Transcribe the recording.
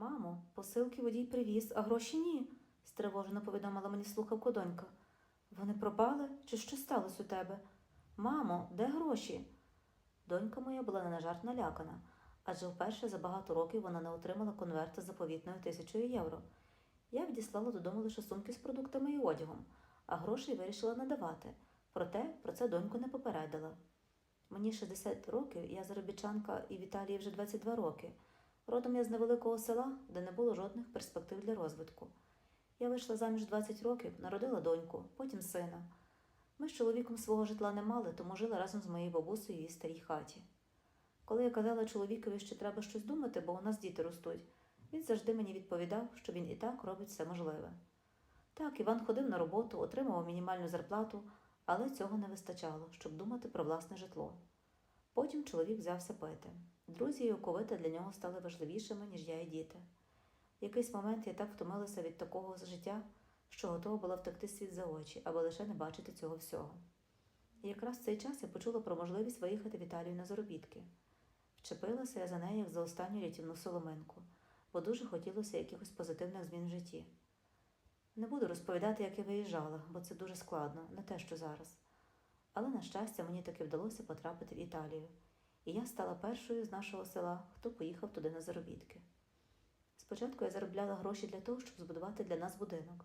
Мамо, посилки водій привіз, а гроші ні, стривожено повідомила мені слухавку донька. Вони пропали чи що сталося у тебе? Мамо, де гроші? Донька моя була не на жарт налякана, адже вперше за багато років вона не отримала конверта з заповітною тисячою євро. Я відіслала додому лише сумки з продуктами і одягом, а грошей вирішила надавати. Проте про це доньку не попередила. Мені 60 років, я заробітчанка і в Італії вже 22 роки. Родом я з невеликого села, де не було жодних перспектив для розвитку. Я вийшла заміж 20 років, народила доньку, потім сина. Ми з чоловіком свого житла не мали, тому жили разом з моєю бабусею її старій хаті. Коли я казала чоловікові, що треба щось думати, бо у нас діти ростуть, він завжди мені відповідав, що він і так робить все можливе. Так, Іван ходив на роботу, отримував мінімальну зарплату, але цього не вистачало, щоб думати про власне житло. Потім чоловік взявся пити. Друзі і оковита для нього стали важливішими, ніж я і діти. В якийсь момент я так втомилася від такого життя, що готова була втекти світ за очі, аби лише не бачити цього всього. І якраз в цей час я почула про можливість виїхати в Італію на заробітки. Вчепилася я за неї як за останню рятівну соломинку, бо дуже хотілося якихось позитивних змін в житті. Не буду розповідати, як я виїжджала, бо це дуже складно, не те, що зараз. Але, на щастя, мені таки вдалося потрапити в Італію, і я стала першою з нашого села, хто поїхав туди на заробітки. Спочатку я заробляла гроші для того, щоб збудувати для нас будинок,